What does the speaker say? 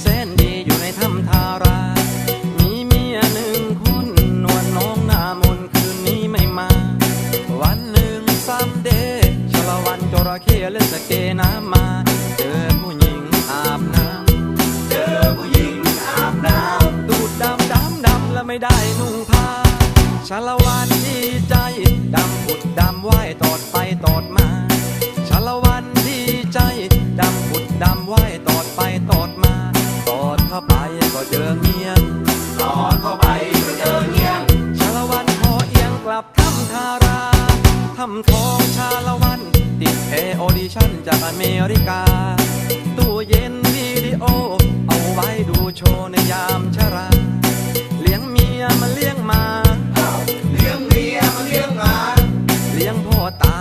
แสนดีอยู่ในถ้ำทารา มีเมียหนึ่งคนนวลน้องนามนคืนนี้ไม่มา วันหนึ่งซ้ำเดชละวันจระเข้เล่นสเกน้มา เจอผู้หญิงอาบน้ำเจอผู้หญิงอาบน้ำตูดดำดำดำและไม่ได้นุ่งผ้าชาละวันดีใจ เจอเงียงำต่อเข้าไปก็เจอเงี้ยงชาละวันพอเอียงกลับทำทาราทำทองชาละวัน ติดแอร์ออดิชั่นจากอเมริกา ตู้เย็นวิดีโอ เอาไว้ดูโชว์ในยามชรา เลี้ยงเมียมาเลี้ยงหมาเอ้าเลี้ยงเมียมาเลี้ยงหมา เลี้ยงพ่อตา